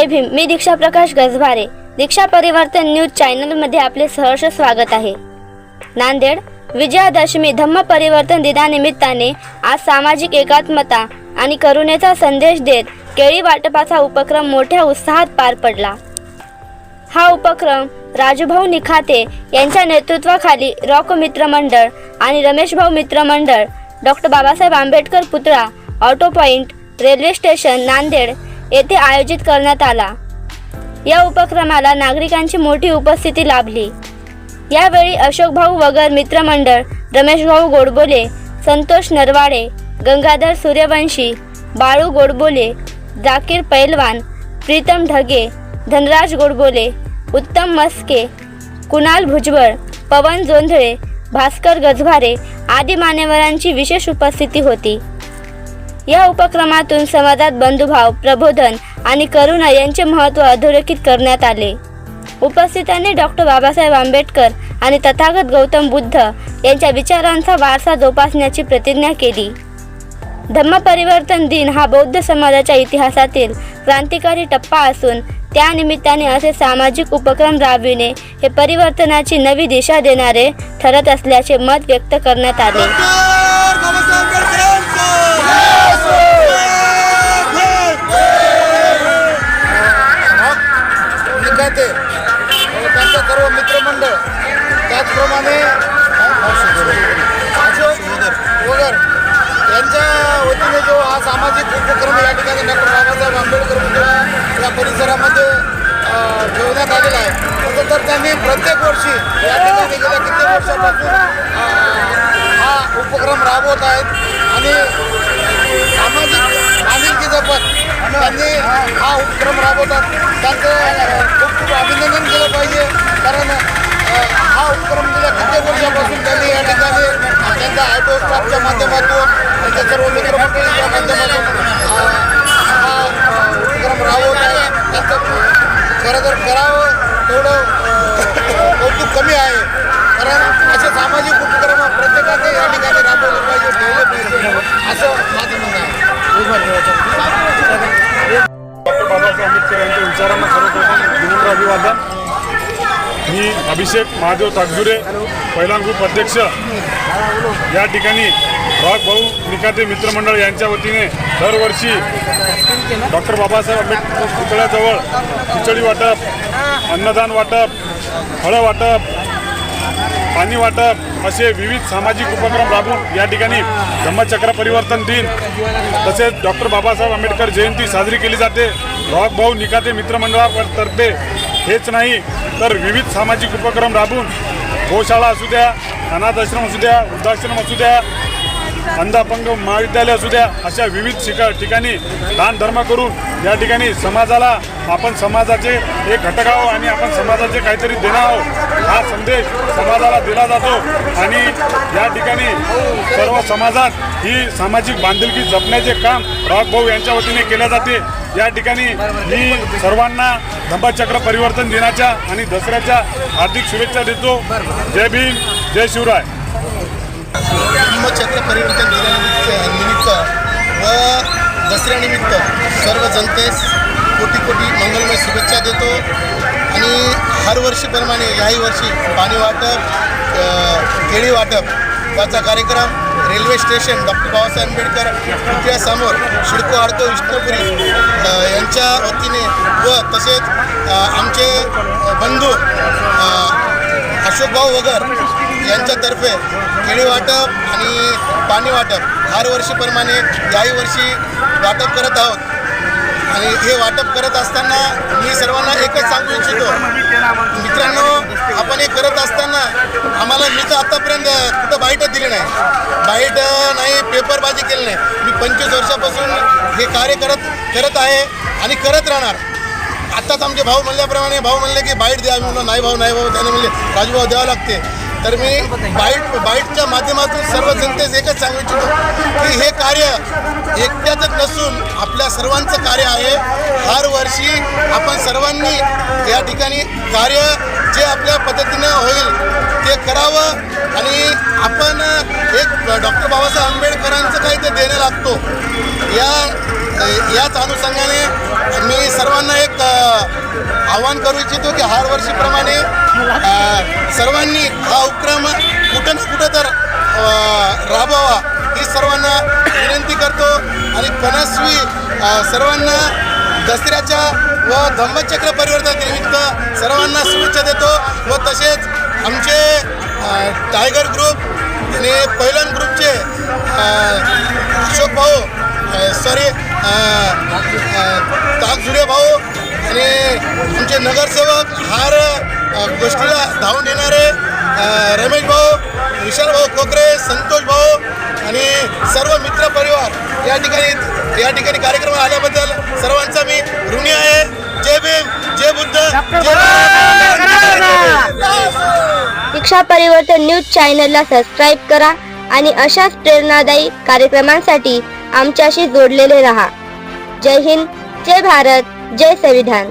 जय भीम. मी दीक्षा प्रकाश गजभारे. दीक्षा परिवर्तन न्यूज चॅनलमध्ये आपले सहर्ष स्वागत आहे. नांदेड विजयादशमी धम्म परिवर्तन दिनानिमित्ताने आज सामाजिक एकात्मता आणि करुणेचा संदेश देत केळी वाटपाचा उपक्रम मोठ्या उत्साहात पार पडला. हा उपक्रम राजूभाऊ निखाते यांच्या नेतृत्वाखाली रॉक मित्रमंडळ आणि रमेशभाऊ मित्रमंडळ डॉक्टर बाबासाहेब आंबेडकर पुतळा auto point railway station Nanded येथे आयोजित करण्यात आला. या उपक्रमाला नागरिकांची मोठी उपस्थिती लाभली. यावेळी अशोकभाऊ वगर मित्रमंडळ रमेशभाऊ गोडबोले संतोष नरवाडे गंगाधर सूर्यवंशी बाळू गोडबोले जाकीर पैलवान प्रीतम ढगे धनराज गोडबोले उत्तम मस्के कुणाल भुजबळ पवन जोंधळे भास्कर गजभारे आदी मान्यवरांची विशेष उपस्थिती होती. या उपक्रमातून समाजात बंधुभाव प्रबोधन आणि करुणा यांचे महत्त्व अधोरेखित करण्यात आले. उपस्थितांनी डॉक्टर बाबासाहेब आंबेडकर आणि तथागत गौतम बुद्ध यांच्या विचारांचा वारसा जोपासण्याची प्रतिज्ञा केली. धम्म परिवर्तन दिन हा बौद्ध समाजाच्या इतिहासातील क्रांतिकारी टप्पा असून त्यानिमित्ताने असे सामाजिक उपक्रम राबविणे हे परिवर्तनाची नवी दिशा देणारे ठरत असल्याचे मत व्यक्त करण्यात आले. निघाते त्यांचं सर्व मित्रमंडळ. त्याचप्रमाणे अशोक वगैर यांच्या वतीने जो हा सामाजिक उपक्रम या ठिकाणी डॉक्टर बाबासाहेब आंबेडकर पुतळा या परिसरामध्ये ठेवण्यात आलेला आहे. तर त्यांनी प्रत्येक वर्षी या ठिकाणी गेल्या कित्येक वर्षापासून हा उपक्रम राबवत आहेत. आणि सामाजिक बांधिलकी जपत त्यांनी हा उपक्रम राबवतात. त्यांचं खूप खूप अभिनंदन केलं पाहिजे. कारण हा उपक्रम गेल्या कित्येक वर्षापासून त्यांनी या ठिकाणी त्यांच्या आयटो स्टाफच्या माध्यमातून त्यांच्या सर्व मित्रमंडळीच्या माध्यमातून हा उपक्रम राबवत आहे त्यांचं खरं तर करावं तेवढं कौतुक कमी आहे. अभिवादन. मी अभिषेक महादेव ताकजुरे पहिला ग्रुप अध्यक्ष. या ठिकाणी रॉक भाऊ निकाते मित्रमंडळ यांच्या वतीने दरवर्षी डॉक्टर बाबासाहेब आंबेडकर पुतळ्याजवळ खिचडी वाटप अन्नदान वाटप फळं वाटप पाणी वाटप असे विविध सामाजिक उपक्रम राबवून या ठिकाणी धम्मचक्र परिवर्तन दिन तसेच डॉक्टर बाबासाहेब आंबेडकर जयंती साजरी केली जाते. रॉक भाऊ निकाते मित्रमंडळातर्फे हेच नाही तर विविध सामाजिक उपक्रम राबवून गोशाळा असू द्या अनाथ आश्रम असू द्या वृद्धाश्रम असू द्या अंधापंग महाविद्यालय असू द्या अशा विविध शिका ठिकाणी दान धर्म करून या ठिकाणी समाजाला आपण समाजाचे एक घटक आहो आणि आपण समाजाचे काहीतरी देणं आहो हा संदेश समाजाला दिला जातो आणि या ठिकाणी सर्व समाजात ही सामाजिक बांधिलकी जपण्याचे काम रॉक भाऊ यांच्या वतीने केले जाते. या ठिकाणी मी सर्वांना धम्मचक्र परिवर्तन दिनाच्या आणि दसऱ्याच्या हार्दिक शुभेच्छा देतो. जय भीम जय शिवराय. धम्मचक्र परिवर्तन दिनानिमित्त निमित्त व दसऱ्यानिमित्त सर्व जनतेस कोटी कोटी मंगलमय शुभेच्छा देतो. आणि हर वर्षीप्रमाणे याही वर्षी पाणी वाटप केळी वाटप याचा कार्यक्रम railway station doctor Babasaheb Ambedkar पुतळ्यासमोर शिडको आडतो विष्णुपुरी यांच्या वतीने व तसेच आमचे बंधू अशोकभाऊ वगर यांच्यातर्फे केळी वाटप आणि पाणी वाटप हर वर्षीप्रमाणे याही वर्षी वाटप करत आहोत. आणि हे वाटप करत असताना मी सर्वांना एकच सांगू इच्छितो. मित्रांनो आपण हे करत असताना आम्हाला मी तर आतापर्यंत कुठं बाईटच दिली नाही. बाईट नाही पेपरबाजी केली नाही. मी पंचवीस वर्षापासून हे कार्य करत करत आहे आणि करत राहणार. आत्ताच आमचे भाऊ म्हणल्याप्रमाणे भाऊ म्हणले की बाईट द्या. मी म्हणलं नाही भाऊ नाही भाऊ. त्याने म्हणले राजूभाऊ द्यावं लागते. तर मी बाईट बाईटच्या माध्यमातून सर्व जनतेस एकच सांगू इच्छितो की हे कार्य एकट्याचंच नसून आपल्या सर्वांचं कार्य आहे. हर वर्षी आपण सर्वांनी या ठिकाणी कार्य जे आपल्या पद्धतीनं होईल ते करावं आणि आपण एक डॉक्टर बाबासाहेब आंबेडकरांचं काही ते देणं लागतो. या याच अनुषंगाने मी सर्वांना एक आवाहन करू इच्छितो की हर वर्षी सर्वांनी हा उपक्रम कुठं ना कुठं तर राबवावा. ही सर्वांना विनंती करतो. आणि मनस्वी सर्वांना दसऱ्याच्या व धम्मचक्र परिवर्तनानिमित्त सर्वांना शुभेच्छा देतो. व तसेच आमचे टायगर ग्रुप आणि पैलवान ग्रुपचे अशोक भाऊ सॉरी ताकजुडे भाऊ आणि आमचे नगरसेवक हार गोष्टीला धावून येणारे रमेश भाऊ विशाल भाऊ कोकरे संतोष भाऊ आणि सर्व मित्र परिवार या ठिकाणी या ठिकाणी कार्यक्रम आल्याबद्दल सर्वांचा मी ऋणी आहे. जय भीम जय बुद्ध जय भारत. दीक्षा परिवर्तन न्यूज चॅनलला सबस्क्राईब करा आणि अशाच प्रेरणादायी कार्यक्रमांसाठी आमच्याशी जोडलेले रहा. जय हिंद जय भारत जय संविधान.